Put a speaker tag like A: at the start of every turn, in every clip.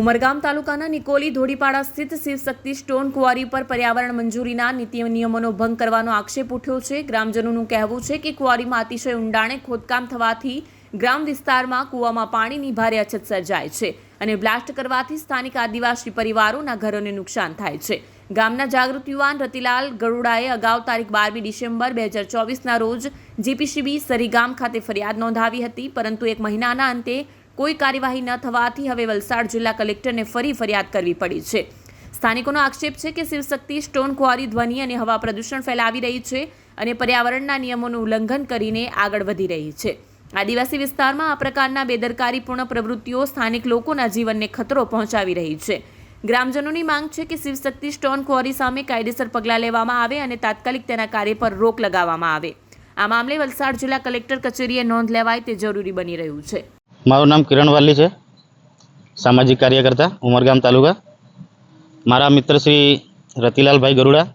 A: ઉમરગામ તાલુકાના નિકોલી ધોડીપાડા સ્થિત શિવશક્તિ સ્ટોન કુવારી પર પર્યાવરણ મંજૂરીના નીતિ નિયમોનો ભંગ કરવાનો આક્ષેપ ઉઠ્યો છે. ગ્રામજનોનું કહેવું છે કે કુવારીમાં અતિશય ઊંડાણે ખોદકામ થવાથી ગ્રામ વિસ્તારમાં કૂવામાં પાણીની ભારે અછત સર્જાય છે અને બ્લાસ્ટ કરવાથી સ્થાનિક આદિવાસી પરિવારોના ઘરોને નુકસાન થાય છે. ગામના જાગૃત યુવાન રતિલાલ ગરુડાએ અગાઉ તારીખ બારમી ડિસેમ્બર બે હજાર ચોવીસના રોજ જીપીસીબી સરીગામ ખાતે ફરિયાદ નોંધાવી હતી, પરંતુ એક મહિનાના અંતે કોઈ કાર્યવાહી ન થવાથી હવે વલસાડ જિલ્લા કલેક્ટરને ફરી ફરિયાદ કરવી પડી છે. સ્થાનિકોનો આક્ષેપ છે કે શિવશક્તિ સ્ટોન ક્વોરી ધ્વનિ અને હવા પ્રદૂષણ ફેલાવી રહી છે અને પર્યાવરણના નિયમોનું ઉલ્લંઘન કરીને આગળ વધી રહી છે. આદિવાસી વિસ્તારમાં આ પ્રકારના બેદરકારીપૂર્ણ પ્રવૃત્તિઓ સ્થાનિક લોકોના જીવનને ખતરો પહોંચાવી રહી છે. ગ્રામજનોની માંગ છે કે શિવશક્તિ સ્ટોન ક્વોરી સામે કાયદેસર પગલાં લેવામાં આવે અને તાત્કાલિક તેના કાર્ય પર રોક લગાવવામાં આવે. આ મામલે વલસાડ જિલ્લા કલેક્ટર કચેરીએ નોંધ લેવાય તે જરૂરી બની રહ્યું છે.
B: મારું નામ કિરણ વાલી છે. સામાજિક કાર્યકર્તા, ઉમરગામ તાલુકા. મારા મિત્ર શ્રી રતિલાલભાઈ ગરુડા.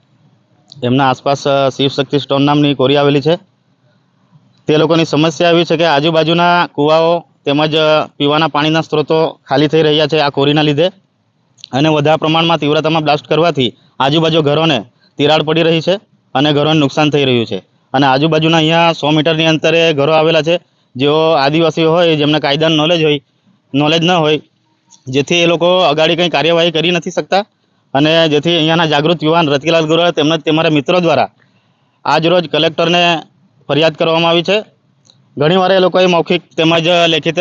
B: એમના આસપાસ શિવશક્તિ સ્ટોન નામની કોરી આવેલી છે. તે લોકોની સમસ્યા એવી છે કે આજુબાજુના કૂવાઓ તેમજ પીવાના પાણીના સ્ત્રોતો ખાલી થઈ રહ્યા છે આ કોરીના લીધે. અને વધારે પ્રમાણમાં તીવ્રતામાં બ્લાસ્ટ કરવાથી આજુબાજુ ઘરોને તિરાડ પડી રહી છે અને ઘરોને નુકસાન થઈ રહ્યું છે. અને આજુબાજુના અહીંયા સો મીટરની અંતરે ઘરો આવેલા છે. જેઓ આદિવાસીઓ હોય, જેમને કાયદાનું નોલેજ હોય નોલેજ ન હોય, જેથી એ લોકો અગાડી કંઈ કાર્યવાહી કરી નથી શકતા. અને જેથી અહીંયાના જાગૃત યુવાન રતિલાલ ગોરા તેમજ તમારા મિત્રો દ્વારા આજરોજ કલેક્ટરને ફરિયાદ કરવામાં આવી છે. ઘણીવાર એ લોકોએ મૌખિક તેમજ લેખિત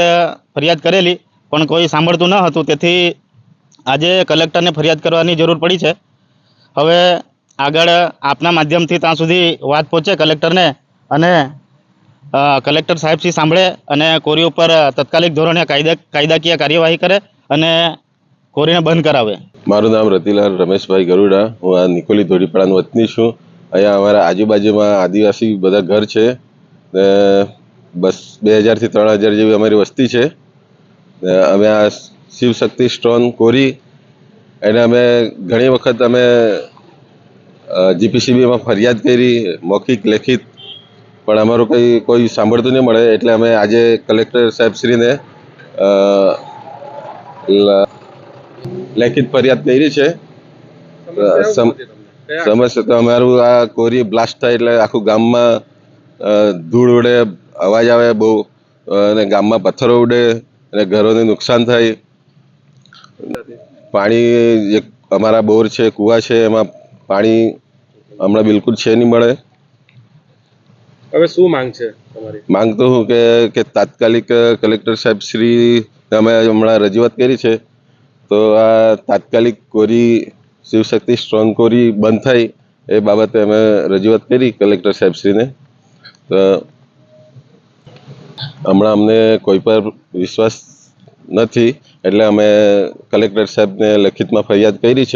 B: ફરિયાદ કરેલી, પણ કોઈ સાંભળતું ન હતું. તેથી આજે કલેક્ટરને ફરિયાદ કરવાની જરૂર પડી છે. હવે આગળ આપના માધ્યમથી ત્યાં સુધી વાત પહોંચે કલેક્ટરને અને કલેક્ટર સાહેબશ્રી સાંભળે અને કોરી ઉપર તત્કાલિક ધોરણે કાયદા, કાયદાકીય કાર્યવાહી કરે અને કોરીને બંધ કરાવે.
C: મારું નામ રતિલાલ રમેશભાઈ ગરુડા. હું આ નિકોલી ધોડીપાડાનો વતની છું. અહીંયા અમારા આજુબાજુમાં આદિવાસી બધા ઘર છે. ને બસ બે હજારથી ત્રણ હજાર જેવી અમારી વસ્તી છે. અમે આ શિવશક્તિ સ્ટોન કોરી એને અમે ઘણી વખત અમે જીપીસીબીમાં ફરિયાદ કરી, મૌખિક, લેખિત પણ અમારું કંઈ કોઈ સાંભળતું નહીં મળે. એટલે અમે આજે કલેક્ટર સાહેબશ્રીને અ, લેખિત ફરિયાદ કરી છે. સમ- સમસ્યા તો અમારું આ કોરી બ્લાસ્ટ થાય એટલે આખું ગામમાં ધૂળ ઉડે અવાજ આવે બહુ અને ગામમાં પથ્થરો ઉડે અને ઘરોને નુકસાન થાય. પાણી જે અમારા બોર છે કૂવા છે એમાં પાણી હમણાં બિલકુલ છે નહીં મળે.
D: હવે શું માંગ છે તમારી?
C: માંગ તો હું કે કે તાત્કાલિક કલેક્ટર સાહેબ શ્રી, અમે હમણાં રજૂઆત કરી છે. તો આ તાત્કાલિક કોરી, શિવશક્તિ સ્ટ્રોંગ કોરી બંધ થાય એ બાબતે અમે રજૂઆત કરી કલેક્ટર સાહેબ શ્રીને. તો હમણાં અમને કોઈ પર વિશ્વાસ નથી, એટલે અમે કલેક્ટર સાહેબને લખિતમાં ફરિયાદ કરી છે.